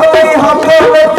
হতে হবে